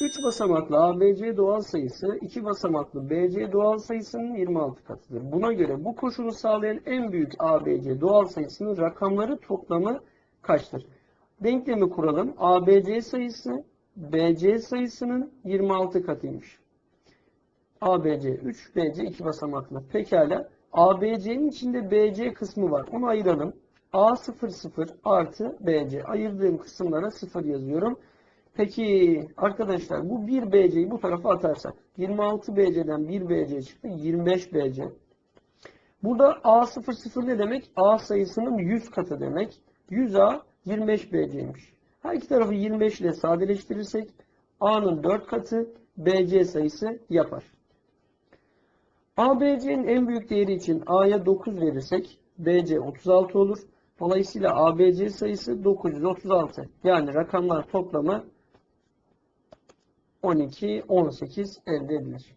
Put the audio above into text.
3 basamaklı ABC doğal sayısı 2 basamaklı BC doğal sayısının 26 katıdır. Buna göre bu koşulu sağlayan en büyük ABC doğal sayısının rakamları toplamı kaçtır? Denklemi kuralım. ABC sayısı BC sayısının 26 katıymış. ABC 3, BC 2 basamaklı. Pekala. ABC'nin içinde BC kısmı var. Onu ayıralım. A00 artı BC. Ayırdığım kısımlara 0 yazıyorum. Peki arkadaşlar bu 1 BC'yi bu tarafa atarsak 26 BC'den 1 BC çıktı 25 BC. Burada A00 ne demek? A sayısının 100 katı demek. 100A 25 BC'ymiş. Her iki tarafı 25 ile sadeleştirirsek A'nın 4 katı BC sayısı yapar. ABC'nin en büyük değeri için A'ya 9 verirsek BC 36 olur. Dolayısıyla ABC sayısı 936. Yani rakamlar toplamı 12, 18 elde edilir.